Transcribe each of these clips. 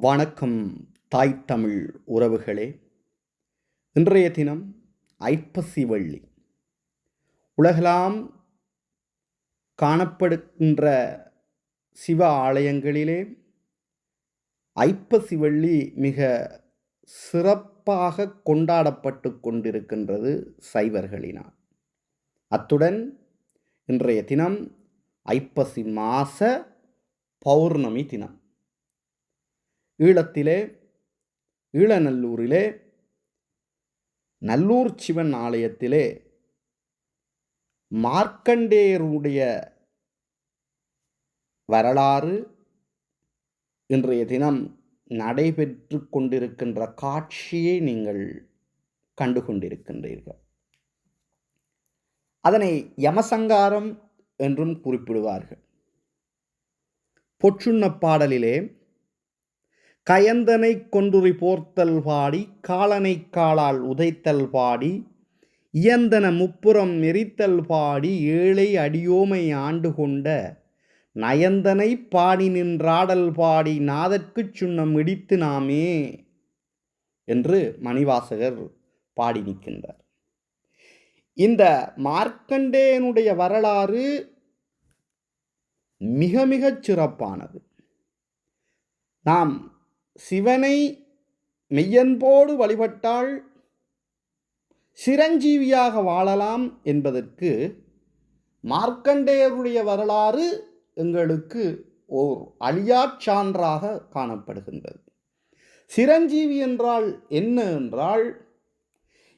வணக்கம் தாய் தமிழ் உறவுகளே. இன்றைய தினம் ஐப்பசி வள்ளி. உலகெல்லாம் காணப்படுகின்ற சிவ ஆலயங்களிலே ஐப்பசி வள்ளி மிக சிறப்பாக கொண்டாடப்பட்டு கொண்டிருக்கின்றது சைவர்களினால். அத்துடன் இன்றைய தினம் ஐப்பசி மாச பௌர்ணமி தினம். ஈழத்திலே ஈழநல்லூரிலே நல்லூர் சிவன் ஆலயத்திலே மார்க்கண்டேயருடைய வரலாறு இன்றைய தினம் நடைபெற்று கொண்டிருக்கின்ற காட்சியை நீங்கள் கண்டு கொண்டிருக்கின்றீர்கள் அதனை யமசங்காரம் என்றும் குறிப்பிடுவார்கள். பொற்றுண்ண பாடலிலே கயந்தனை கொன்றுரி போர்த்தல் பாடி காலனை காலால் உதைத்தல் பாடி இயந்தன முப்புறம் எரித்தல் பாடி ஏழை அடியோமை ஆண்டு கொண்ட நயந்தனை பாடி நின்றாடல் பாடி நாதற்குச் சுண்ணம் இடித்து நாமே என்று மணிவாசகர் பாடி நிற்கின்றார். இந்த மார்க்கண்டேயனுடைய வரலாறு மிக மிகச் சிறப்பானது. நாம் சிவனை மெய்யன்போடு வழிபட்டால் சிரஞ்சீவியாக வாழலாம் என்பதற்கு மார்க்கண்டேயருடைய வரலாறு எங்களுக்கு ஓர் அழியாச் சான்றாக காணப்படுகின்றது. சிரஞ்சீவி என்றால் என்ன என்றால்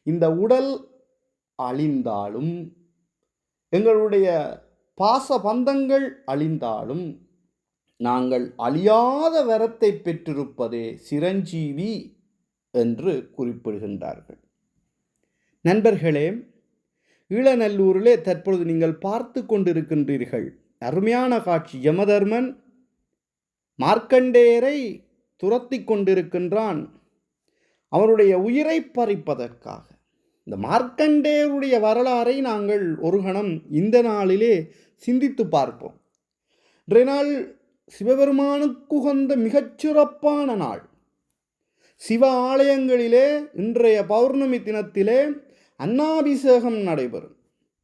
இந்த உடல் அழிந்தாலும் எங்களுடைய பாச பந்தங்கள் அழிந்தாலும் நாங்கள் அழியாத வரத்தை பெற்றிருப்பதே சிரஞ்சீவி என்று குறிப்பிடுகின்றார்கள். நண்பர்களே ஈழநல்லூரிலே தற்பொழுது நீங்கள் பார்த்து கொண்டிருக்கின்றீர்கள் அருமையான காட்சி. யமதர்மன் மார்க்கண்டேயரை துரத்தி கொண்டிருக்கின்றான். அவருடைய உயிரை பறிப்பதற்காக. இந்த மார்க்கண்டேயருடைய வரலாறை நாங்கள் ஒரு கணம் இந்த நாளிலே சிந்தித்து பார்ப்போம். இன்றைய நாள் சிவபெருமானுக்குகந்த மிகச்சிறப்பான நாள். சிவ ஆலயங்களிலே இன்றைய பௌர்ணமி தினத்திலே அன்னாபிஷேகம் நடைபெறும்.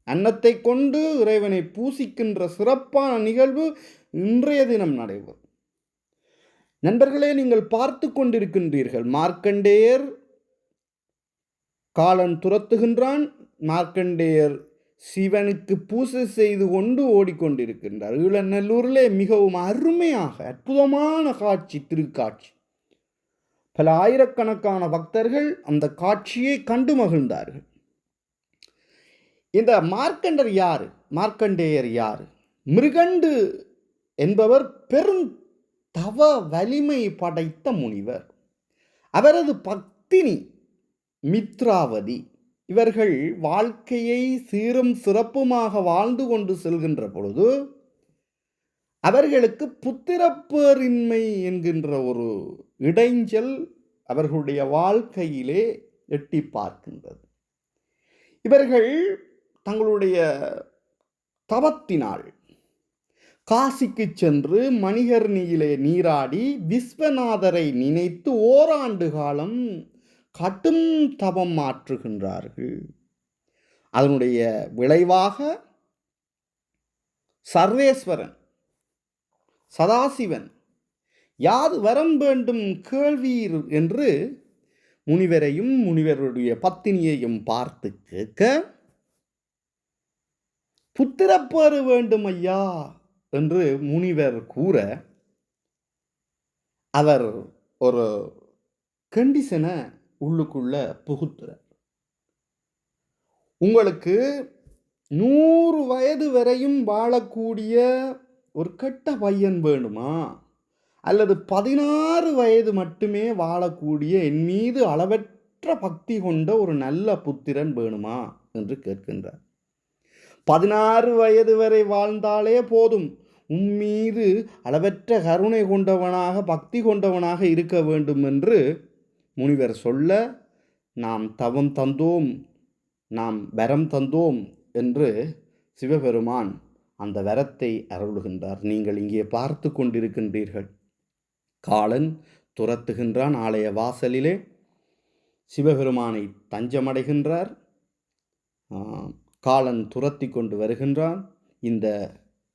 அன்னத்தை கொண்டு இறைவனை பூசிக்கின்ற சிறப்பான நிகழ்வு இன்றைய தினம் நடைபெறும். நண்பர்களே நீங்கள் பார்த்து கொண்டிருக்கின்றீர்கள். மார்க்கண்டேயர் காலன் துரத்துகின்றான். மார்க்கண்டேயர் சிவனுக்கு பூசை செய்து கொண்டு ஓடிக்கொண்டிருக்கின்றார். ஈழநல்லூரிலே மிகவும் அருமையாக அற்புதமான காட்சி திருக்காட்சி. பல ஆயிரக்கணக்கான பக்தர்கள் அந்த காட்சியை கண்டு மகிழ்ந்தார்கள். இந்த மார்க்கண்டர் யார்? மார்க்கண்டேயர் யார்? மிருகண்டு என்பவர் பெரும் தவ வலிமை படைத்த முனிவர். அவரது பக்தினி மித்ராவதி. இவர்கள் வாழ்க்கையை சீரும் சிறப்புமாக வாழ்ந்து கொண்டு செல்கின்ற பொழுது அவர்களுக்கு புத்திரப்பேரின்மை என்கின்ற ஒரு இடைஞ்சல் அவர்களுடைய வாழ்க்கையிலே எட்டி பார்க்கின்றது. இவர்கள் தங்களுடைய தவத்தினால் காசிக்கு சென்று மணிகர்ணியிலே நீராடி விஸ்வநாதரை நினைத்து ஓராண்டு காலம் கடும் தவம் மாற்றுகின்றார்கள். அதனுடைய விளைவாக சர்வேஸ்வரன் சதாசிவன் யாது வரம் வேண்டும் கேள்வீர் என்று முனிவரையும் முனிவருடைய பத்தினியையும் பார்த்து கேட்க புத்திரப்பேறு வேண்டும் ஐயா என்று முனிவர் கூற அவர் ஒரு கண்டிஷனை உள்ளுக்குள்ள புகுத்துறார் உங்களுக்கு நூறு வயது வரையும் வாழக்கூடிய ஒரு கெட்ட பையன் வேணுமா? அல்லது பதினாறு வயது மட்டுமே வாழக்கூடிய என் மீது அளவற்ற பக்தி கொண்ட ஒரு நல்ல புத்திரன் வேணுமா? என்று கேட்கின்றார். பதினாறு வயது வரை வாழ்ந்தாலே போதும். உம்மீது அளவற்ற கருணை கொண்டவனாக பக்தி கொண்டவனாக இருக்க வேண்டும் என்று முனிவர் சொல்ல நாம் தவம் தந்தோம் நாம் வரம் தந்தோம் என்று சிவபெருமான் அந்த வரத்தை அருளுகின்றார். நீங்கள் இங்கே பார்த்து கொண்டிருக்கின்றீர்கள். காலன் துரத்துகின்றான் ஆலய வாசலிலே. சிவபெருமானை தஞ்சமடைகின்றார். காலன் துரத்தி கொண்டு வருகின்றான். இந்த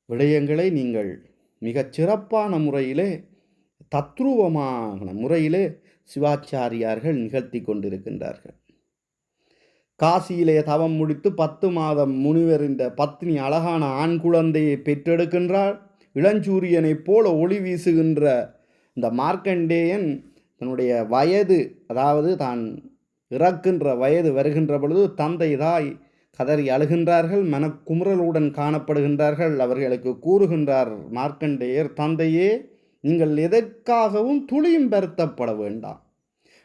விடயங்களை நீங்கள் மிகச் சிறப்பான முறையிலே தத்ரூபமான முறையிலே சிவாச்சாரியார்கள் நிகழ்த்தி கொண்டிருக்கின்றார்கள். காசியிலே தவம் முடித்து பத்து மாதம் முனிவர் இந்த பத்னி அழகான ஆண் குழந்தையை பெற்றெடுக்கின்றார் இளஞ்சூரியனைப் போல ஒளி வீசுகின்ற இந்த மார்க்கண்டேயன் தன்னுடைய வயது அதாவது தான் இறக்கின்ற வயது வருகின்ற பொழுது தந்தை தாய் கதறி அழுகின்றார்கள் மனக்குமுறலுடன் காணப்படுகின்றார்கள். அவர்களுக்கு கூறுகின்றார் மார்க்கண்டேயர் தந்தையே நீங்கள் எதற்காகவும் துளியும் பெருத்தப்பட வேண்டாம்.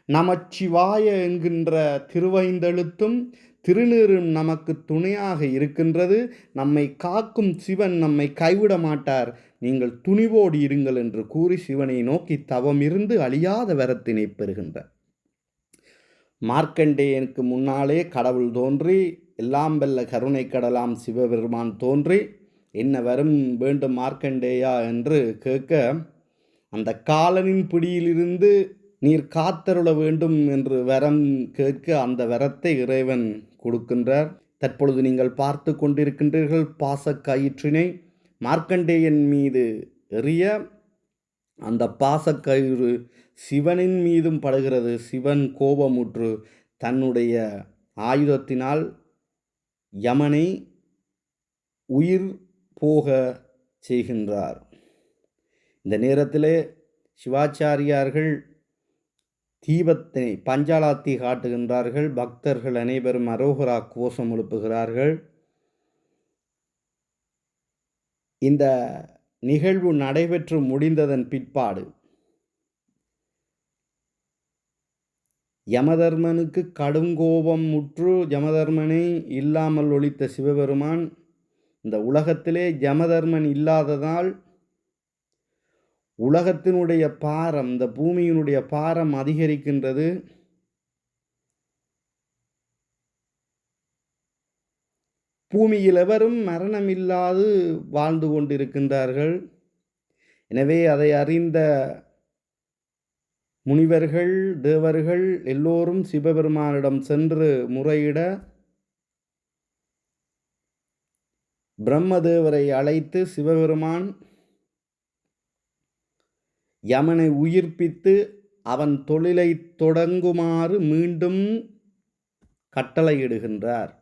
நமச்சிவாய என்கின்ற திருவைந்தெழுத்தும் திருநீரும் நமக்கு துணையாக இருக்கின்றது. நம்மை காக்கும் சிவன் நம்மை கைவிட மாட்டார். நீங்கள் துணிவோடு இருங்கள் என்று கூறி சிவனை நோக்கி தவம் இருந்து அழியாத வரத்தினை பெறுகின்றார் மார்க்கண்டேயனுக்கு முன்னாலே கடவுள் தோன்றி எல்லாம் வெல்ல கருணை கடலாம் சிவபெருமான் தோன்றி என்ன வரும் வேண்டும் மார்க்கண்டேயா என்று கேட்க அந்த காலனின் பிடியிலிருந்து நீர் காத்தருள வேண்டும் என்று வரம் கேட்க அந்த வரத்தை இறைவன் கொடுக்கின்றார். தற்பொழுது நீங்கள் பார்த்து கொண்டிருக்கின்றீர்கள் பாசக்கயிற்றினை மார்க்கண்டேயன் மீது எறிய. அந்த பாசக்கயிறு சிவனின் மீதும் படுகிறது. சிவன் கோபமுற்று தன்னுடைய ஆயுதத்தினால் யமனை உயிர் போக செய்கின்றார். இந்த நேரத்தில் சிவாச்சாரியார்கள் தீபத்தை பஞ்சாலாத்தி காட்டுகின்றார்கள். பக்தர்கள் அனைவரும் அரோகரா கோஷம் எழுப்புகிறார்கள். இந்த நிகழ்வு நடைபெற்று முடிந்ததன் பிற்பாடு யமதர்மனுக்கு கடுங்கோபம் முற்று யமதர்மனை இல்லாமல் ஒழித்த சிவபெருமான் இந்த உலகத்திலே யமதர்மன் இல்லாததால் உலகத்தினுடைய பாரம் இந்த பூமியினுடைய பாரம் அதிகரிக்கின்றது. பூமியில் எவரும் மரணமில்லாது வாழ்ந்து கொண்டிருக்கின்றார்கள். எனவே அதை அறிந்த முனிவர்கள் தேவர்கள் எல்லோரும் சிவபெருமானிடம் சென்று முறையிட பிரம்மதேவரை அழைத்து சிவபெருமான் யமனை உயிர்ப்பித்து அவன் தொழிலை தொடங்குமாறு மீண்டும் கட்டளையிடுகின்றார்.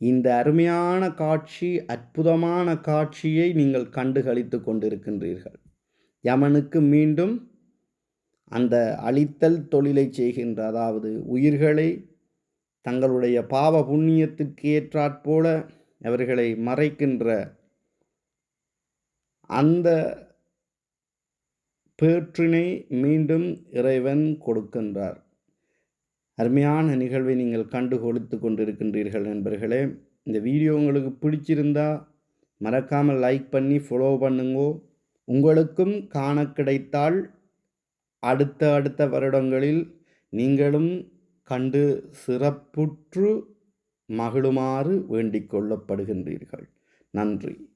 இந்த அருமையான காட்சி அற்புதமான காட்சியை நீங்கள் கண்டுகளித்து கொண்டிருக்கின்றீர்கள். யமனுக்கு மீண்டும் அந்த அழித்தல் தொழிலை செய்கின்ற அதாவது உயிர்களை தங்களுடைய பாவ புண்ணியத்திற்கு ஏற்றாற்போல அவர்களை மறைக்கின்ற அந்த பேற்றினை மீண்டும் இறைவன் கொடுக்கின்றார். அருமையான நிகழ்வை நீங்கள் கண்டு கொளித்து கொண்டிருக்கின்றீர்கள் நண்பர்களே. இந்த வீடியோ உங்களுக்கு பிடிச்சிருந்தா மறக்காமல் லைக் பண்ணி ஃபாலோ பண்ணுங்கோ. உங்களுக்கும் காண கிடைத்தால் அடுத்த அடுத்த வருடங்களில் நீங்களும் கண்டு சிறப்புற்று மகிழுமாறு வேண்டிக் கொள்ளப்படுகின்றீர்கள். நன்றி.